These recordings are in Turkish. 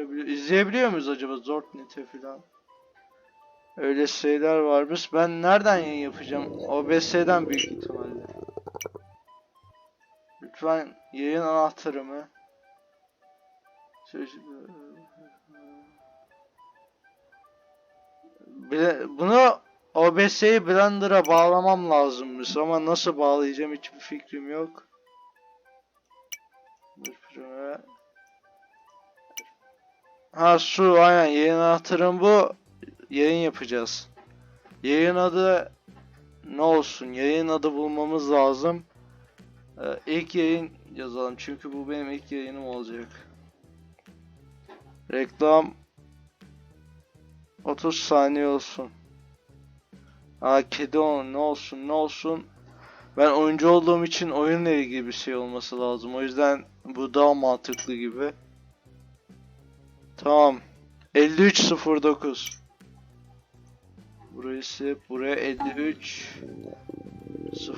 görebiliyor. İzleyebiliyor muyuz acaba Zortnet'e falan? Öyle şeyler varmış. Ben nereden yayın yapacağım? OBS'den büyük ihtimalle. Lütfen yayın anahtarımı. Bunu OBS'yi Blender'a bağlamam lazımmış ama nasıl bağlayacağım hiçbir fikrim yok. Bir. Ha şu aynen yayın anahtarım bu. Yayın yapacağız. Yayın adı ne olsun? Yayın adı bulmamız lazım. Ee, ilk yayın yazalım çünkü bu benim ilk yayınım olacak. Reklam 30 saniye olsun. Aa kedi on ne olsun ne olsun. Ben oyuncu olduğum için oyunla ilgili bir şey olması lazım. O yüzden bu daha mantıklı gibi. Tamam. 5309. Burayı silip buraya 53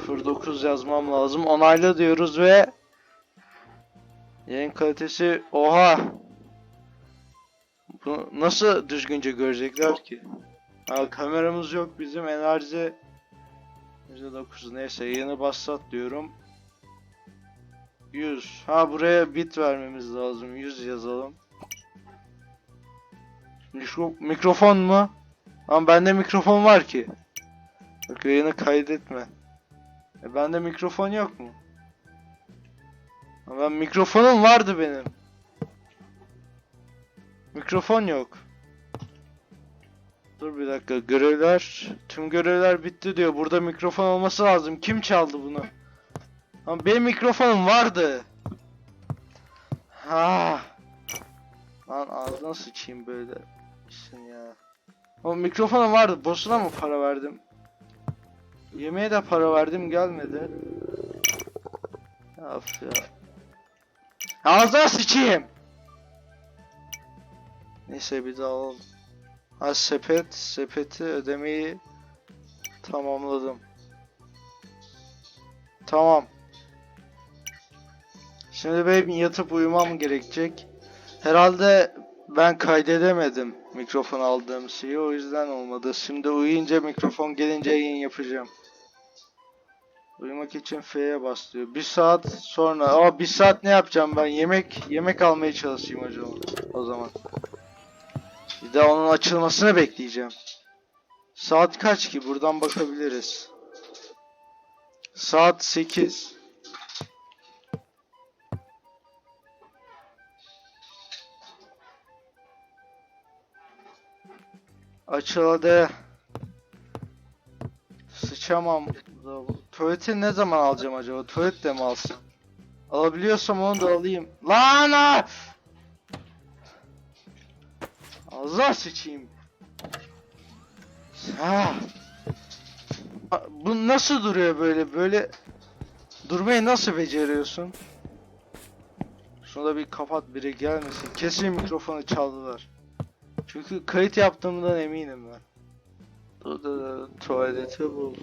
09 yazmam lazım. Onayla diyoruz ve yayın kalitesi oha. Bu nasıl düzgünce görecekler ki? Ha, kameramız yok bizim enerji %9 neyse yayını başlat diyorum. 100. Ha buraya bit vermemiz lazım. 100 yazalım. Mikro mikrofon mu? Ama bende mikrofon var ki. Bak yayını kaydetme. E bende mikrofon yok mu? Ha, ben mikrofonum vardı benim. Mikrofon yok. Dur bir dakika görevler tüm görevler bitti diyor. Burada mikrofon olması lazım. Kim çaldı bunu? Ama benim mikrofonum vardı. Ha. Lan ağzına sıçayım böyle. İşin ya. O mikrofonum vardı. Boşuna mı para verdim? Yemeğe de para verdim gelmedi. Of ya. Ağzına sıçayım. Neyse bir daha alalım. Ha sepet, sepeti ödemeyi tamamladım. Tamam. Şimdi benim yatıp uyumam gerekecek. Herhalde ben kaydedemedim mikrofon aldığım şeyi o yüzden olmadı. Şimdi uyuyunca mikrofon gelince yayın yapacağım. Uyumak için F'ye bas diyor. Bir saat sonra. Aa bir saat ne yapacağım ben? Yemek yemek almaya çalışayım hocam. O zaman. Bir de onun açılmasını bekleyeceğim. Saat kaç ki? Buradan bakabiliriz. Saat 8. Açıl hadi. Sıçamam. Tuvaleti ne zaman alacağım acaba? Tuvalet de mi alsam? Alabiliyorsam onu da alayım. Lan! ah! Sıçayım. Ha. Bu nasıl duruyor böyle? Böyle durmayı nasıl beceriyorsun? Şunu bir kapat biri gelmesin. Kesin mikrofonu çaldılar. Çünkü kayıt yaptığımdan eminim ben. Dur dur dur. Tuvaleti bul.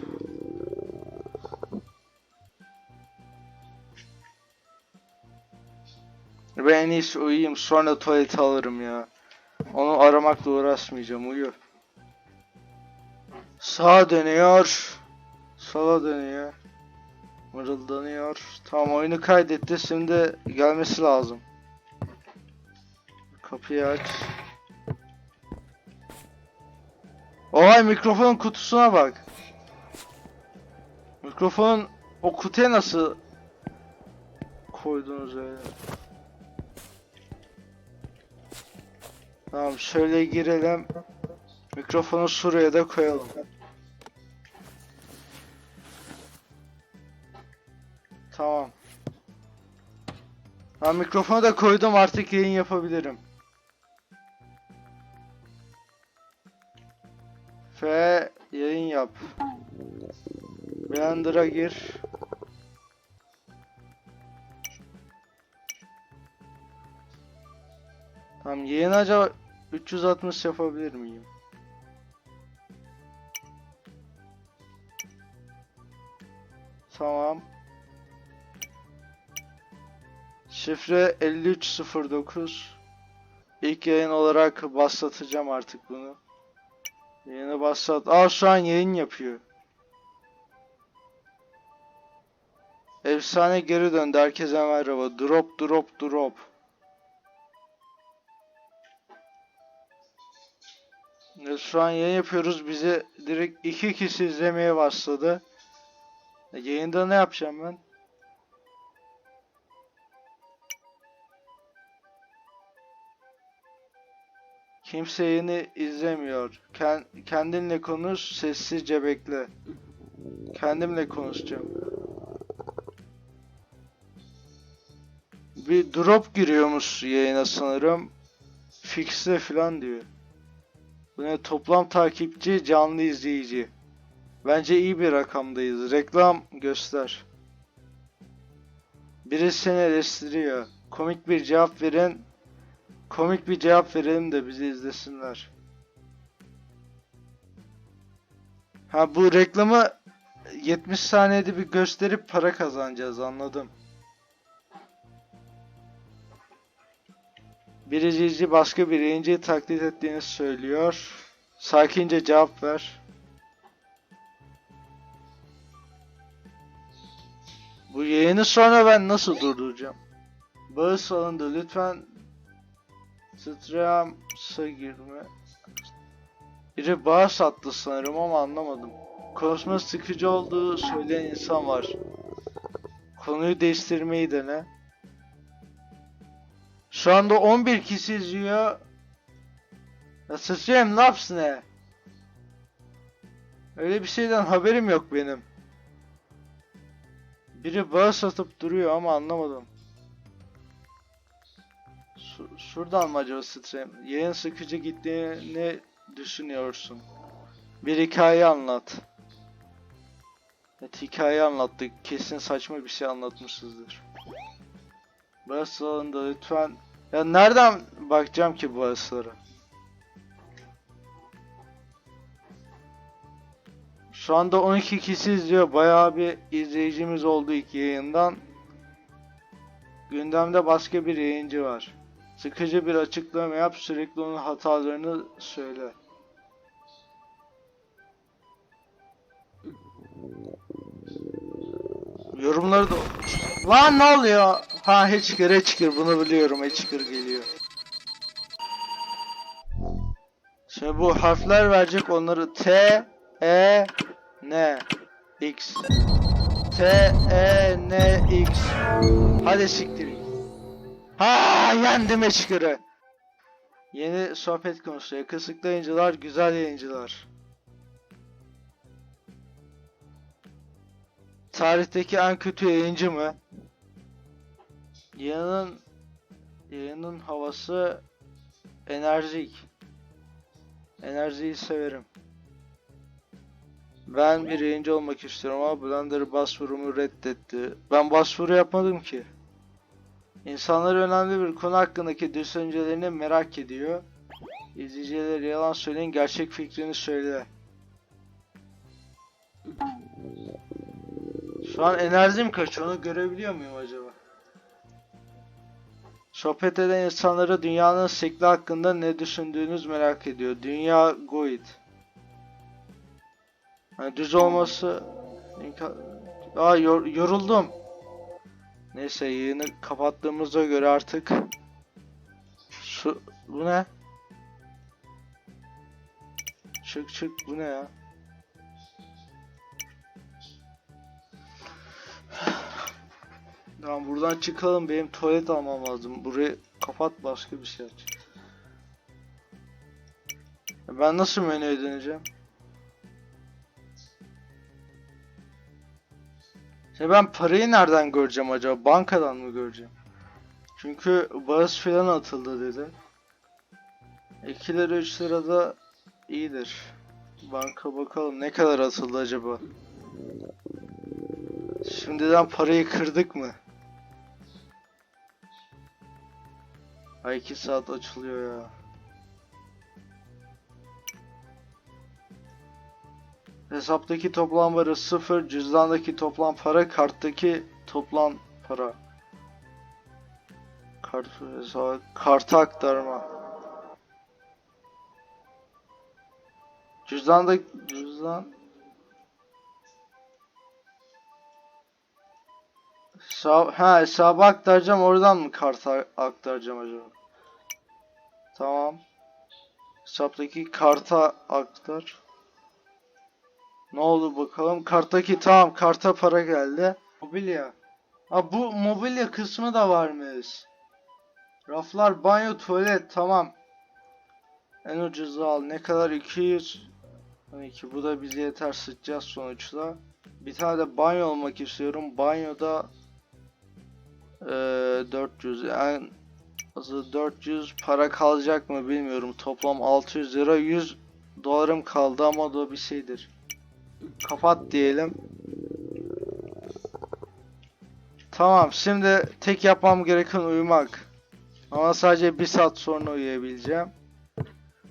Ben en iyisi uyuyayım sonra tuvaleti alırım ya. Onu aramakla uğraşmayacağım uyu. Sağa dönüyor. Sola dönüyor. Mırıldanıyor. Tamam oyunu kaydetti. Şimdi gelmesi lazım. Kapıyı aç. Olay mikrofonun kutusuna bak. Mikrofonun o kutuya nasıl koydunuz öyle? Tamam şöyle girelim. Mikrofonu şuraya da koyalım. Tamam. Ha mikrofonu da koydum artık yayın yapabilirim. Blender'a gir. Tamam yayın acaba 360 yapabilir miyim? Tamam. Şifre 5309 İlk yayın olarak başlatacağım artık bunu. Yayını başlat. Aa şu an yayın yapıyor. Efsane geri döndü. Herkese merhaba. Drop drop drop. Şu an yayın yapıyoruz. Bize direkt iki kişi izlemeye başladı. E, Yayında ne yapacağım ben? Kimse yayını izlemiyor. Ken- kendinle konuş, sessizce bekle. Kendimle konuşacağım. Bir drop giriyormuş yayına sanırım. Fixe falan diyor. Bu ne toplam takipçi, canlı izleyici. Bence iyi bir rakamdayız. Reklam göster. Biri seni eleştiriyor. Komik bir cevap verin. Komik bir cevap verelim de bizi izlesinler. Ha bu reklamı 70 saniyede bir gösterip para kazanacağız anladım. Bir izleyici başka bir yayıncıyı taklit ettiğini söylüyor. Sakince cevap ver. Bu yayını sonra ben nasıl durduracağım? Bağış alındı. Lütfen Streams'a girme. Biri bağış attı sanırım ama anlamadım. Konuşma sıkıcı olduğu söyleyen insan var. Konuyu değiştirmeyi dene. Şu anda 11 kişi izliyor. Ya sıçrayım ne yapsın he? Öyle bir şeyden haberim yok benim. Biri bağış satıp duruyor ama anlamadım. Şu- şuradan mı acaba stream? Yayın sıkıcı gittiğini düşünüyorsun. Bir hikaye anlat. Evet hikaye anlattık. Kesin saçma bir şey anlatmışızdır. Bağış salonunda lütfen. Ya nereden bakacağım ki bu bağışlara? Şu anda 12 kişi izliyor. Bayağı bir izleyicimiz oldu ilk yayından. Gündemde başka bir yayıncı var. Sıkıcı bir açıklama yap, sürekli onun hatalarını söyle. Yorumları da... Lan ne oluyor? Ha Hitchker Hitchker bunu biliyorum Hitchker geliyor. Şimdi bu harfler verecek onları T, E, N, X. T, E, N, X. Hadi siktir. Ha yendim Hitchker'ı. Yeni sohbet konusu. Yakışıklı yayıncılar, güzel yayıncılar. Tarihteki en kötü yayıncı mı? Yayının yayının havası enerjik. Enerjiyi severim. Ben bir yayıncı olmak istiyorum ama Blender başvurumu reddetti. Ben başvuru yapmadım ki. İnsanlar önemli bir konu hakkındaki düşüncelerini merak ediyor. İzleyicilere yalan söyleyin, gerçek fikrini söyle. Şu an enerjim kaçıyor, onu görebiliyor muyum acaba? Sohbet eden insanlara dünyanın şekli hakkında ne düşündüğünüz merak ediyor. Dünya Goid. Yani düz olması... Aa yor- yoruldum. Neyse yayını kapattığımıza göre artık... Şu... Bu ne? Çık çık bu ne ya? Tamam buradan çıkalım benim tuvalet almam lazım. Burayı kapat başka bir şey aç. Ben nasıl menüye döneceğim? Ya ben parayı nereden göreceğim acaba? Bankadan mı göreceğim? Çünkü bağış filan atıldı dedi. 2 lira 3 lira da iyidir. Banka bakalım ne kadar atıldı acaba? Şimdiden parayı kırdık mı? Ay 2 saat açılıyor ya. Hesaptaki toplam para 0, cüzdandaki toplam para, karttaki toplam para. Kart hesabı, karta aktarma. Cüzdandaki cüzdan Hesap, ha hesaba aktaracağım oradan mı karta aktaracağım acaba? Tamam. Hesaptaki karta aktar. Ne oldu bakalım? Karttaki tamam karta para geldi. Mobilya. Ha bu mobilya kısmı da varmış. Raflar, banyo, tuvalet tamam. En ucuzu al. Ne kadar? 200. 12. Bu da bize yeter sıçacağız sonuçta. Bir tane de banyo olmak istiyorum. Banyoda eee 400. En azı 400 para kalacak mı bilmiyorum. Toplam 600 lira 100 dolarım kaldı ama da bir şeydir. Kapat diyelim. Tamam şimdi tek yapmam gereken uyumak. Ama sadece bir saat sonra uyuyabileceğim.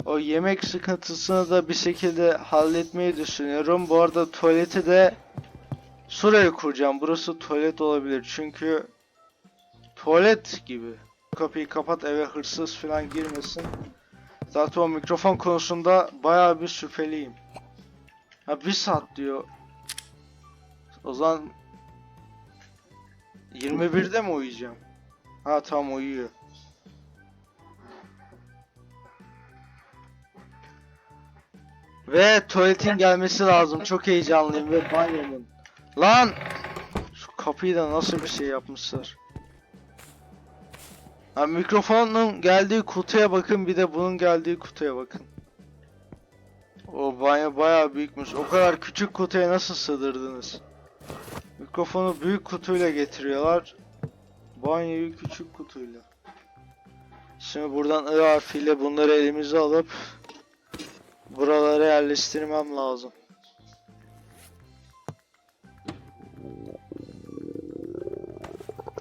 O yemek sıkıntısını da bir şekilde halletmeyi düşünüyorum. Bu arada tuvaleti de şuraya kuracağım. Burası tuvalet olabilir çünkü tuvalet gibi. Kapıyı kapat eve hırsız falan girmesin. Zaten o mikrofon konusunda bayağı bir şüpheliyim. Ha bir saat diyor. O zaman 21'de mi uyuyacağım? Ha tamam uyuyor. Ve tuvaletin gelmesi lazım. Çok heyecanlıyım ve banyomun. Lan! Şu kapıyı da nasıl bir şey yapmışlar. Ha, mikrofonun geldiği kutuya bakın bir de bunun geldiği kutuya bakın. O banyo bayağı büyükmüş. O kadar küçük kutuya nasıl sığdırdınız? Mikrofonu büyük kutuyla getiriyorlar. Banyoyu küçük kutuyla. Şimdi buradan I harfiyle bunları elimize alıp buralara yerleştirmem lazım.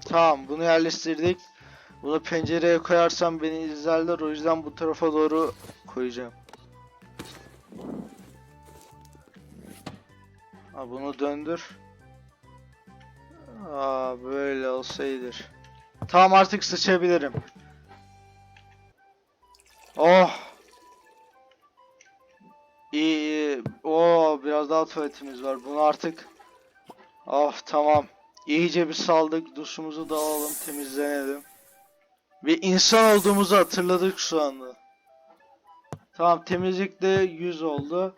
Tamam bunu yerleştirdik. Bunu pencereye koyarsam beni izlerler o yüzden bu tarafa doğru koyacağım. Ha bunu döndür. Aa böyle olsaydır. Tamam artık sıçabilirim. Oh. İyi iyi. Oo biraz daha tuvaletimiz var. Bunu artık Oh tamam. İyice bir saldık. Duşumuzu da alalım, temizlenelim. Bir insan olduğumuzu hatırladık şu anda. Tamam temizlik de 100 oldu.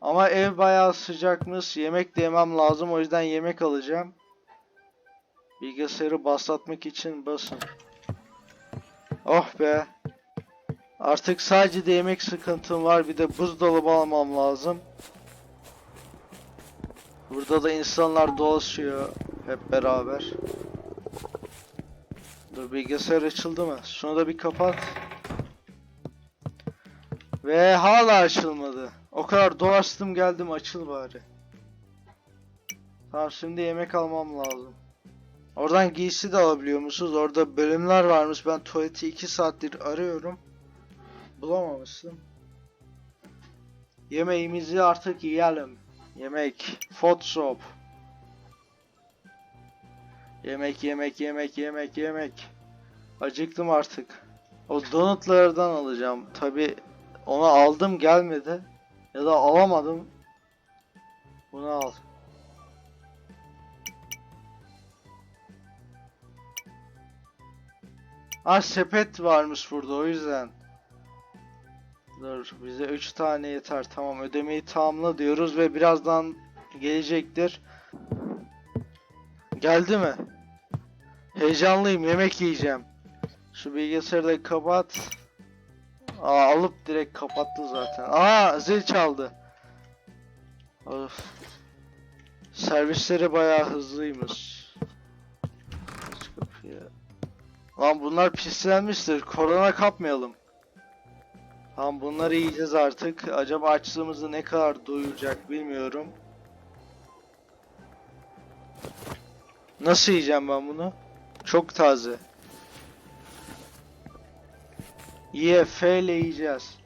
Ama ev bayağı sıcakmış. Yemek de yemem lazım. O yüzden yemek alacağım. Bilgisayarı baslatmak için basın. Oh be. Artık sadece de yemek sıkıntım var. Bir de buzdolabı almam lazım. Burada da insanlar dolaşıyor. Hep beraber. Dur bilgisayar açıldı mı? Şunu da bir kapat. Ve hala açılmadı. O kadar dolaştım geldim açıl bari. Tamam şimdi yemek almam lazım. Oradan giysi de alabiliyor musunuz? Orada bölümler varmış. Ben tuvaleti 2 saattir arıyorum. Bulamamıştım. Yemeğimizi artık yiyelim. Yemek. Photoshop. Yemek yemek yemek yemek yemek. Acıktım artık. O donutlardan alacağım. Tabi onu aldım gelmedi. Ya da alamadım. Bunu al. Ha sepet varmış burada o yüzden. Dur bize 3 tane yeter. Tamam ödemeyi tamamla diyoruz ve birazdan gelecektir. Geldi mi? Heyecanlıyım yemek yiyeceğim. Şu bilgisayarı da kapat. Aa alıp direkt kapattı zaten. Aa zil çaldı. Of. Servisleri bayağı hızlıymış. Aç kapıyı. Lan bunlar pislenmiştir. Korona kapmayalım. Tamam bunları yiyeceğiz artık. Acaba açlığımızı ne kadar doyuracak bilmiyorum. Nasıl yiyeceğim ben bunu? Çok taze. Ye, F ile yiyeceğiz.